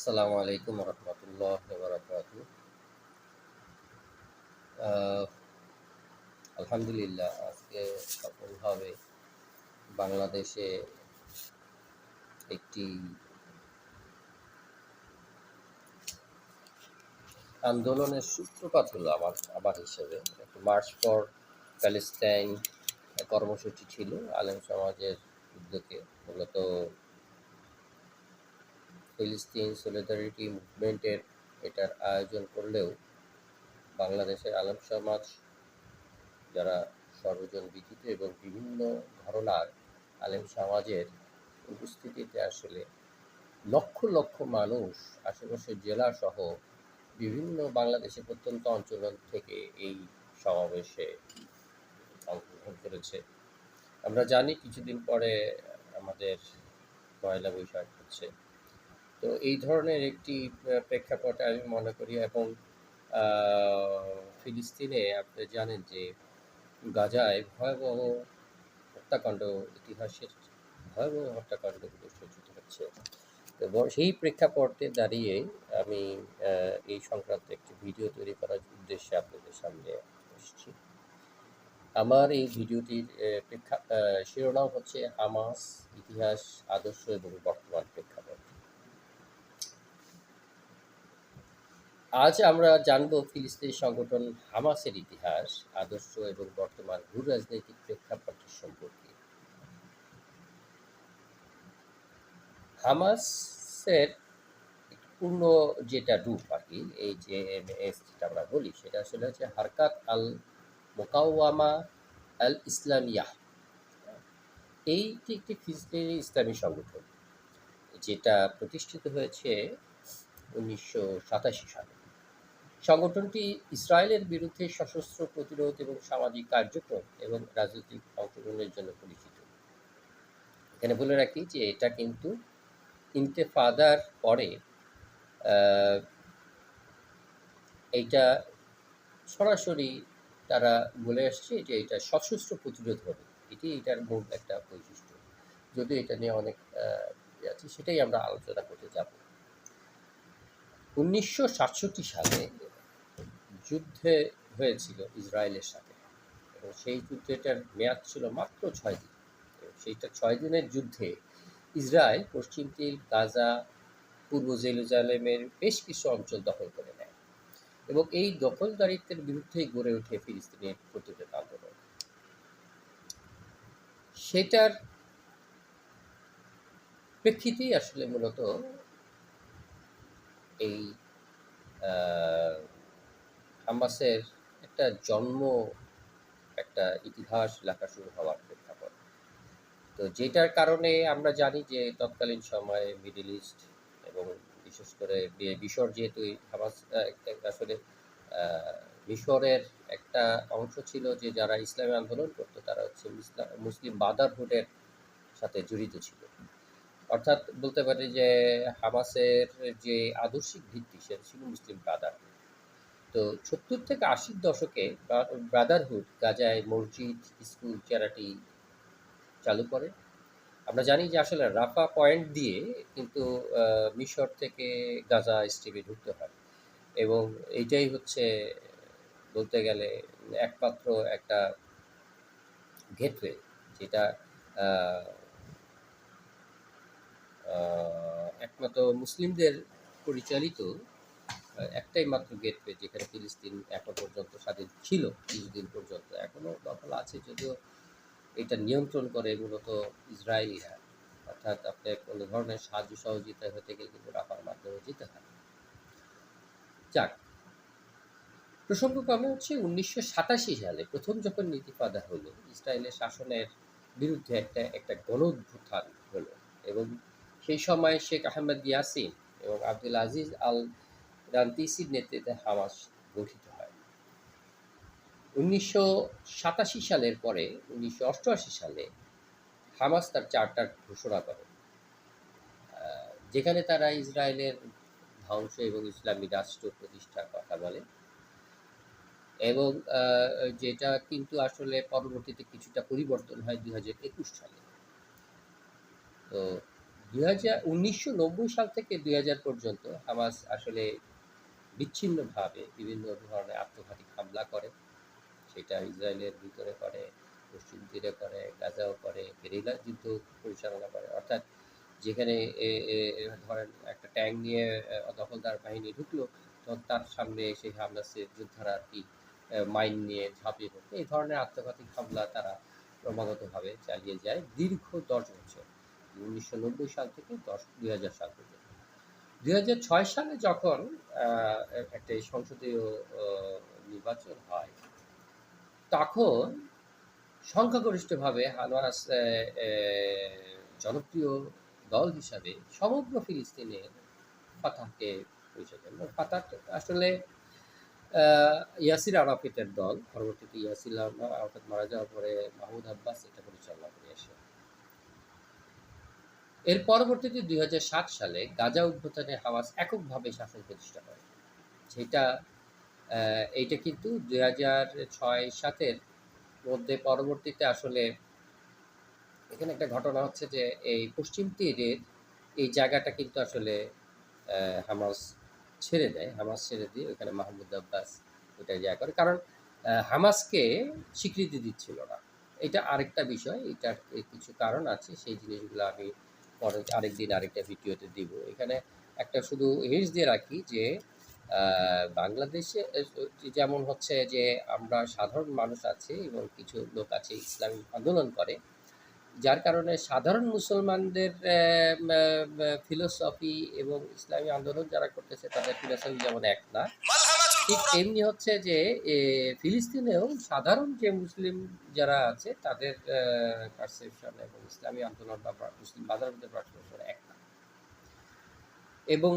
আসসালামু আলাইকুম রহমতুল্লাহ বারকাত আলহামদুলিল্লাহ, আজকে সফলভাবে বাংলাদেশে একটি আন্দোলনের সূত্রপাত হলো আমার আমার হিসেবে। মার্চ ফর প্যালেস্টাইন কর্মসূচি ছিল, আলেম সমাজের উদ্যোগে। মূলত ফিলিস্তিন সলিডারিটি মুভমেন্টের এটার আয়োজন করলেও বাংলাদেশের আলেম সমাজ, যারা সর্বজন বিদিত এবং বিভিন্ন ঘরনার আলেম সমাজের উপস্থিতিতে আসলে লক্ষ লক্ষ মানুষ, আশেপাশের জেলা সহ বিভিন্ন বাংলাদেশের প্রত্যন্ত অঞ্চল থেকে এই সমাবেশে অংশগ্রহণ করেছে। আমরা জানি কিছুদিন পরে আমাদের পয়লা বৈশাখ হচ্ছে। তো এই ধরনের একটি প্রেক্ষাপটে আমি মনে করি এবং ফিলিস্তিনে আপনি জানেন যে গাজায় ভয়াবহ হত্যাকাণ্ড ইতিহাসের ভয়াবহ হত্যাকাণ্ডগুলো সূচিত হচ্ছে। এবং সেই প্রেক্ষাপটে দাঁড়িয়ে আমি এই সংক্রান্ত একটি ভিডিও তৈরি করার উদ্দেশ্যে আপনাদের সামনে এসেছি। আমার এই ভিডিওটির প্রেক্ষা শিরোনাম হচ্ছে হামাস ইতিহাস, আদর্শ এবং বর্তমান প্রেক্ষাপট। আজ আমরা জানব ফিলিস্তিনি সংগঠন হামাসের ইতিহাস, আদর্শ এবং বর্তমান ভূ রাজনৈতিক প্রেক্ষাপটের সম্পর্কে। হামাসের পূর্ণ যেটা রূপ আর কি, এই যে এম এস যেটা আমরা বলি, সেটা আসলে হচ্ছে হারকাত আল মোকাওয়ামা আল ইসলামিয়া। এইটি একটি ফিলিস্তিনি ইসলামী সংগঠন, যেটা প্রতিষ্ঠিত হয়েছে উনিশশো সাতাশি সালে। সংগঠনটি ইসরায়েলের বিরুদ্ধে সশস্ত্র প্রতিরোধ এবং সামাজিক কার্যক্রম এবং রাজনৈতিক অংশগ্রহণের জন্য পরিচিত। এখানে বলে রাখি যে এটা কিন্তু ইন্তেফাদার পরে এইটা সরাসরি তারা বলে আসছে যে এটা সশস্ত্র প্রতিরোধ হবে। এটি এটার মূল একটা বৈশিষ্ট্য। যদিও এটা নিয়ে অনেক আছে, সেটাই আমরা আলোচনা করতে যাব। উনিশশো সাতষট্টি সালে যুদ্ধে হয়েছিল ইসরায়েলের সাথে। এবং সেই যুদ্ধেটার মেয়াদ ছিল মাত্র ছয় দিন। এবং সেইটা ছয় দিনের যুদ্ধে ইসরায়েল পশ্চিম তীর, গাজা, পূর্ব জেরুজালেমের বেশ কিছু অঞ্চল দখল করে নেয়। এবং এই দখলদারিত্বের বিরুদ্ধেই গড়ে ওঠে ফিলিস্তিনের প্রতিরোধ আন্দোলন। সেটার প্রেক্ষিতেই আসলে মূলত এই আহ, হামাসের একটা জন্ম একটা ইতিহাস লেখা শুরু হওয়ার প্রেক্ষাপট। তো যেটার কারণে আমরা জানি যে তৎকালীন সময়ে মিডিল ইস্ট এবং বিশেষ করে মিশর যেহেতু আসলে মিশরের একটা অংশ ছিল যে যারা ইসলামী আন্দোলন করতো তারা হচ্ছে মুসলিম বাদারহুডের সাথে জড়িত ছিল। অর্থাৎ বলতে পারি যে হামাসের যে আদর্শিক ভিত্তি সেটা ছিল মুসলিম ব্রাদারহুড। তো সত্তর থেকে আশির দশকে ব্রাদারহুড গাজায় মসজিদ, স্কুল চ্যারিটি চালু করে। আমরা জানি যে আসলে রাফা পয়েন্ট দিয়ে কিন্তু মিশর থেকে গাজা স্ট্রিমে ঢুকতে হয়। এবং এইটাই হচ্ছে বলতে গেলে একমাত্র একটা গেটওয়ে যেটা একমাত্র মুসলিমদের পরিচালিত একটাই মাত্র গেটওয়ে যেখানে ফিলিস্তিন এখন পর্যন্ত স্বাধীন ছিল কিছুদিন পর্যন্ত এখনও দখল আছে যদিও এটা নিয়ন্ত্রণ করে মূলত ইসরায়েলিরা। অর্থাৎ আপনার কোনো ধরনের সাহায্য সহযোগিতা হতে গেলে কিন্তু রাফার মাধ্যমে যেতে হয়। যাক প্রসঙ্গক্রমে হচ্ছে উনিশশো সাতাশি সালে প্রথম যখন নীতিপাদা হলো, ইসরায়েলের শাসনের বিরুদ্ধে একটা একটা গণ হলো এবং সেই সময় শেখ আহমেদ ইয়াসিন এবং আব্দুল আজিজ আল রান্তিসির নেতৃত্বে হামাস গঠিত হয়। উনিশশো সাতাশি সালের পরে, উনিশশো অষ্টআশি সালে হামাস তার চার্টার ঘোষণা করে যেখানে তারা ইসরায়েলের ধ্বংস এবং ইসলামী রাষ্ট্র প্রতিষ্ঠার কথা বলে এবং যেটা কিন্তু আসলে পরবর্তীতে কিছুটা পরিবর্তন হয় দুই হাজার একুশ সালে। তো দুই হাজার উনিশশো নব্বই সাল থেকে দুই হাজার পর্যন্ত হামাস আসলে বিচ্ছিন্নভাবে বিভিন্ন ধরনের আত্মঘাতী হামলা করে। সেটা ইসরায়েলের ভিতরে করে, পশ্চিম তীরে করে, গাজাও করে, গেরিলা যুদ্ধ পরিচালনা করে। অর্থাৎ যেখানে ধরেন একটা ট্যাঙ্ক নিয়ে দখলদার বাহিনী ঢুকলো তখন তার সামনে সেই হামলাসের যোদ্ধারা আর কি মাইন নিয়ে ঝাঁপিয়ে পড়তো এই ধরনের আত্মঘাতী হামলা তারা ক্রমাগতভাবে চালিয়ে যায় দীর্ঘ দশ বছর। উনিশশো নব্বই সাল থেকে দশ, দুই হাজার সাল পর্যন্ত। দুই হাজার ছয় সালে যখন একটা সংসদীয় নির্বাচন হয় তখন সংখ্যাগরিষ্ঠভাবে আহ, জনপ্রিয় দল হিসাবে সমগ্র ফিলিস্তিনের ফাতাহকে পরিচয় দেন। ফাতাহ আসলে ইয়াসির আরাফাতের দল। পরবর্তীতে ইয়াসির আরাফাত মারা যাওয়ার পরে মাহমুদ আব্বাস এটা পরিচালনা করে আসে এর পরবর্তীতে দুই হাজার সাত সালে গাজা অভ্যুত্থানে হামাস এককভাবে শাসন প্রতিষ্ঠা করে। সেটা এইটা কিন্তু দুই হাজার ছয় সাতের মধ্যে পরবর্তীতে আসলে এখানে একটা ঘটনা হচ্ছে যে এই পশ্চিম তীরের এই জায়গাটা কিন্তু আসলে হামাস ছেড়ে দেয়, হামাস ছেড়ে দিয়ে ওখানে মাহমুদ আব্বাস ওটা ইয়া করে। কারণ হামাসকে স্বীকৃতি দিচ্ছিল না। এটা আরেকটা বিষয়, এটার কিছু কারণ আছে, সেই জিনিসগুলো আমি পরে আরেক দিন আরেকটা ভিডিওতে দিব। এখানে একটা শুধু হিন্স দিয়ে রাখি যে বাংলাদেশে যেমন হচ্ছে যে আমরা সাধারণ মানুষ আছি এবং কিছু লোক আছে ইসলামী আন্দোলন করে, যার কারণে সাধারণ মুসলমানদের ফিলোসফি এবং ইসলামী আন্দোলন যারা করতেছে, তাদের ফিলোসফি যেমন এক না ঠিক তেমনি হচ্ছে যে ফিলিস্তিনেও সাধারণ যে মুসলিম যারা আছে, তাদের পারসেপশন এবং ইসলামী আন্দোলন বা মুসলিম বাজারদের পারসেপশন এক না। এবং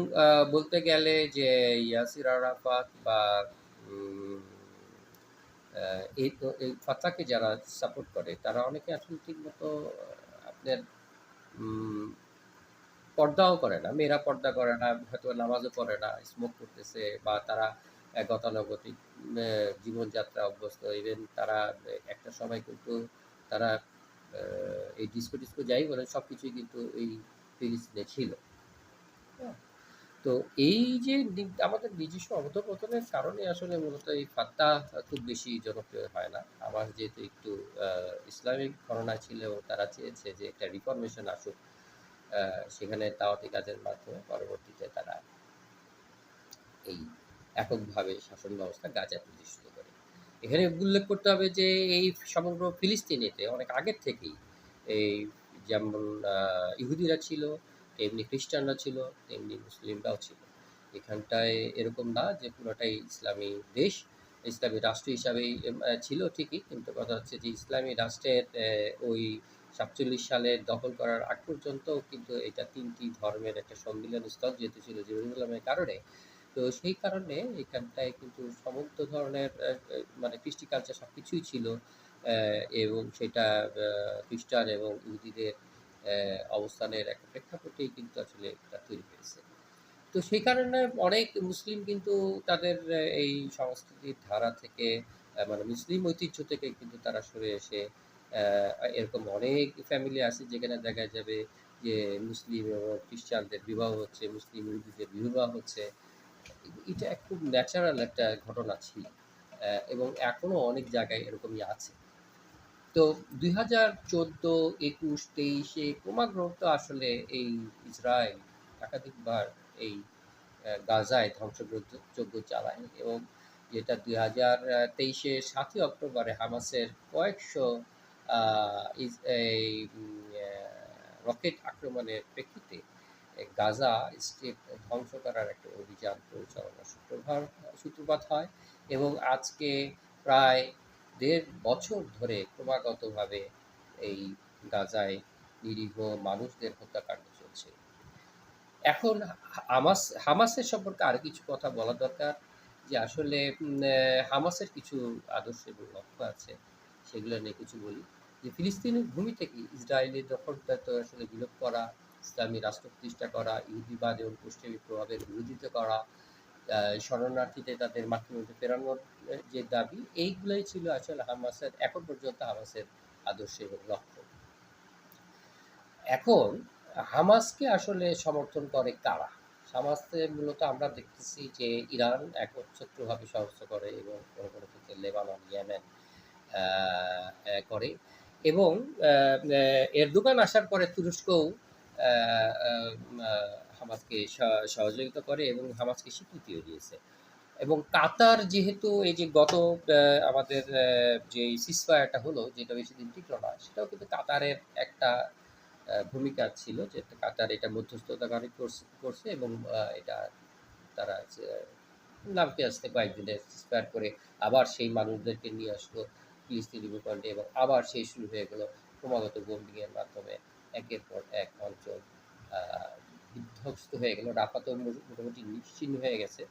বলতে গেলে যে ইয়াসির আরাফাত বা এই এই ফাতাকে যারা সাপোর্ট করে, তারা অনেকে আসলে ঠিক মতো আপনার পর্দাও করে না। মেয়েরা পর্দা করে না, হয়তো নামাজও পড়ে না স্মোক করতেছে বা তারা গতানুগতিক জীবনযাত্রা অভ্যস্ত। ইভেন তারা একটা সময় কিন্তু তারা এই ডিস্কো ডিস্কো যাই বলে সব কিছুই কিন্তু এই ফিলিস্তিনে ছিল। হ্যাঁ। তো এই যে আমাদের নিজস্ব অবধপতনের কারণে আসলে মূলত এই ফাত্তা খুব বেশি জনপ্রিয় হয় না। আমার যেহেতু একটু ইসলামিক ঘটনা ছিল তারা চেয়েছে যে একটা রিফরমেশন আসুক সেখানে তাওয়াতি কাজের মাধ্যমে পরবর্তীতে তারা এই এককভাবে শাসন ব্যবস্থা গাজা প্রতিষ্ঠিত করে। এখানে উল্লেখ করতে হবে যে, এই সমগ্র ফিলিস্তিনেতে অনেক আগের থেকেই এই যেমন ইহুদিরা ছিল, তেমনি খ্রিস্টানরা ছিল, তেমনি মুসলিমরাও ছিল। এখানটায় এরকম না যে, পুরোটাই ইসলামী দেশ, ইসলামী রাষ্ট্র হিসাবেই ছিল ঠিকই, কিন্তু কথা হচ্ছে যে, ইসলামী রাষ্ট্রের ওই সাতচল্লিশ সালের দখল করার আগ পর্যন্ত কিন্তু এটা তিনটি ধর্মের একটা সম্মিলন স্থল যেহেতু ছিল জেরুজালেমের কারণে তো সেই কারণে এখানটায় কিন্তু সমস্ত ধরনের মানে কৃষ্টি কালচার সব কিছুই ছিল এবং সেটা খ্রিস্টান এবং ইহুদিদের অবস্থানের একটা প্রেক্ষাপটেই কিন্তু আসলে এটা তৈরি হয়েছে। তো সেই কারণে অনেক মুসলিম কিন্তু তাদের এই সংস্কৃতির ধারা থেকে মানে মুসলিম ঐতিহ্য থেকে কিন্তু তারা সরে এসে এরকম অনেক ফ্যামিলি আছে যেখানে দেখা যাবে যে মুসলিম এবং খ্রিস্টানদের বিবাহ হচ্ছে, মুসলিম ইহুদিদের বিবাহ হচ্ছে এটা খুব ন্যাচারাল একটা ঘটনা ছিল এবং এখনও অনেক জায়গায় এরকমই আছে। তো দুই হাজার চোদ্দ, একুশ, তেইশে ক্রমাগত আসলে এই ইসরায়েল একাধিকবার এই গাজায় ধ্বংসযজ্ঞ চালায় এবং যেটা দুই হাজার তেইশে সাতই অক্টোবরে হামাসের কয়েকশো রকেট আক্রমণের প্রেক্ষিতে গাজা স্টেপ ধ্বংস করার একটা অভিযান পরিচালনার সূত্রভার সূত্রপাত হয় এবং আজকে প্রায় দেড় বছর ধরে ক্রমাগতভাবে এই গাজায় নিরীহ মানুষদের হত্যাকাণ্ড চলছে। এখন হামাস, হামাসের সম্পর্কে আরও কিছু কথা বলা দরকার যে আসলে হামাসের কিছু আদর্শ এবং লক্ষ্য আছে সেগুলো নিয়ে কিছু বলি। যে ফিলিস্তিনের ভূমি থেকে ইসরায়েলের দখলটা তো আসলে বিলোপ করা ইসলামী রাষ্ট্র প্রতিষ্ঠা করা ইহুদিবাদ এবং পশ্চিমী প্রভাবের বিরোধিতা করা আহ, শরণার্থীদের তাদের মাতৃভূমিতে ফেরানোর যে দাবি এইগুলোই ছিল আসলে হামাসের এখন পর্যন্ত হামাসের আদর্শ এবং লক্ষ্য এখন হামাসকে আসলে সমর্থন করে কারা? হামাসকে মূলত আমরা দেখতেছি যে ইরান একচ্ছত্রভাবে সমর্থন করে এবং কোনো, কোনো ক্ষেত্রে লেবানন, ইয়েমেন করে এবং আ এরদোগান আসার পরে তুরস্কও হামাসকে স সহযোগিতা করে এবং হামাসকে স্বীকৃতিও দিয়েছে। এবং কাতার যেহেতু এই যে গত আমাদের যে সিজফায়ারটা হলো যেটা বেশিদিন টিকলো না, সেটাও কিন্তু কাতারের একটা ভূমিকা ছিল যে কাতার এটা মধ্যস্থতাকারী করছে এবং এটা তারা নামতে আসতে কয়েকদিনের সিজফায়ার করে আবার সেই মানুষদেরকে নিয়ে আসলো ফিলিস্তিনি ভূখণ্ডে এবং আবার সেই শুরু হয়ে গেল ক্রমাগত বোম্বিং এর মাধ্যমে একের পর এক অঞ্চল বিধ্বস্ত হয়ে গেল। রাফা তো মোটামুটি নিশ্চিহ্ন হয়ে গেছে।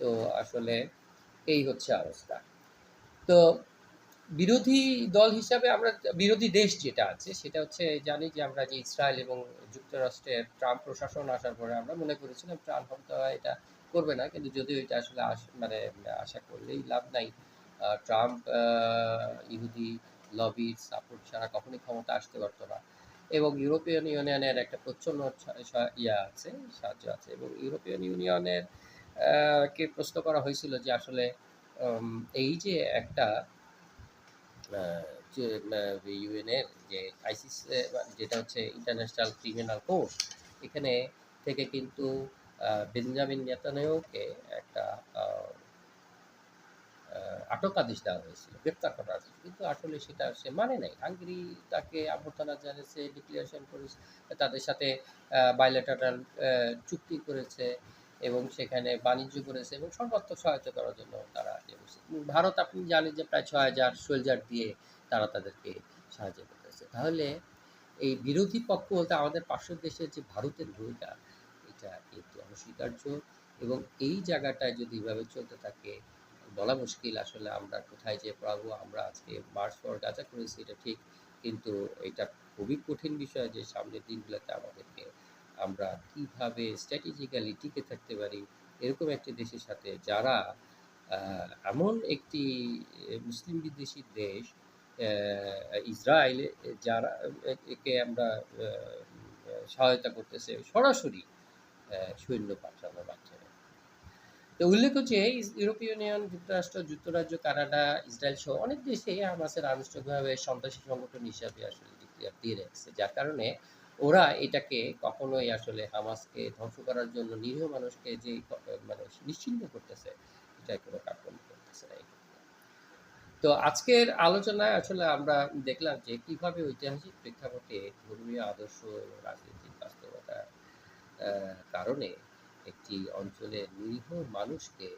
তো আসলে এই হচ্ছে অবস্থা। তো বিরোধী দল হিসাবে আমরা, বিরোধী দেশ যেটা আছে, সেটা হচ্ছে জানি যে আমরা যে ইসরায়েল এবং যুক্তরাষ্ট্রের ট্রাম্প প্রশাসন আসার পরে আমরা মনে করেছিলাম ট্রাম্প হয়তো এটা করবে না। কিন্তু যদিও এটা আসলে আস মানে আশা করলেই লাভ নাই। ট্রাম্প ইহুদি, লবির সাপোর্ট ছাড়া কখনোই ক্ষমতা আসতে পারতো না। এবং ইউরোপিয়ান ইউনিয়নের একটা প্রচ্ছন্ন ইয়া আছে, সাহায্য আছে এবং ইউরোপিয়ান ইউনিয়নের কে প্রশ্ন করা হয়েছিল যে আসলে এই যে একটা ইউএনের যে আইসিস যেটা হচ্ছে ইন্টারন্যাশনাল ক্রিমিনাল কোর্ট এখানে থেকে কিন্তু বেঞ্জামিন নেতানিয়াহুকে একটা আটক আদেশ দেওয়া হয়েছিল, গ্রেপ্তার করার আদেশ। কিন্তু আসলে সেটা সে মানে নাই। হাঙ্গেরি তাকে অভ্যর্থনা জানিয়েছে, ডিক্লারেশন করেছে, তাদের সাথে বাইলেটারাল চুক্তি করেছে এবং সেখানে বাণিজ্য করেছে এবং সর্বাত্মক সহায়তা করার জন্য তারা ভারত আপনি জানেন যে প্রায় ৬০০০ সোলজার দিয়ে তারা তাদেরকে সাহায্য করতেছে। তাহলে এই বিরোধী পক্ষ বলতে আমাদের পাশের দেশের যে ভারতের ভূমিকা এটা কিন্তু অনস্বীকার্য এবং এই জায়গাটায় যদি এভাবে চলতে থাকে বলা মুশকিল আসলে আমরা কোথায় যেয়ে পড়াবো। আমরা আজকে মার্চ ফর গাজা করেছি, এটা ঠিক। কিন্তু এটা খুবই কঠিন বিষয় যে সামনের দিনগুলোতে আমাদেরকে আমরা কীভাবে স্ট্র্যাটেজিক্যালি টিকে থাকতে পারি, এরকম একটি দেশের সাথে যারা এমন একটি মুসলিম বিদ্বেষী দেশ ইসরায়েল যারা একে আমরা সহায়তা করতেছে, সরাসরি সৈন্য পাঠানোর মাধ্যমে। তো উল্লেখ্য যে ইউরোপীয় ইউনিয়ন, যুক্তরাষ্ট্র, যুক্তরাজ্য, কানাডা, ইসরায়েল সহ অনেক দেশেই হামাসের আনুষ্ঠানিকভাবে সন্ত্রাসী সংগঠন হিসাবে আসলে দিয়ে রেখেছে। যার কারণে ওরা এটাকে কখনোই আসলে হামাসকে ধ্বংস করার জন্য নিরীহ মানুষকে যে মানে নিশ্চিহ্ন করতেছে এটার কোনো কার্যক্রম করতেছে না তো আজকের আলোচনায় আসলে আমরা দেখলাম যে কীভাবে ঐতিহাসিক প্রেক্ষাপটে ধর্মীয় আদর্শ এবং রাজনৈতিক বাস্তবতার কারণে একটি অঞ্চলের নিরীহ মানুষকে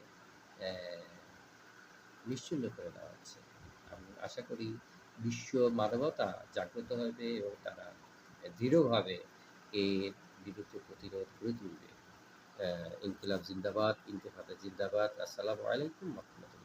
নিশ্চিন্ন করে দেওয়া হচ্ছে। আমি আশা করি বিশ্ব মানবতা জাগ্রত হবে এবং তারা দৃঢ়ভাবে এর বিরুদ্ধে প্রতিরোধ গড়ে তুলবে। ইনকিলাব জিন্দাবাদ, ইন্তেফাদা জিন্দাবাদ। আসসালামু আলাইকুম রাহমাতুল্লাহ।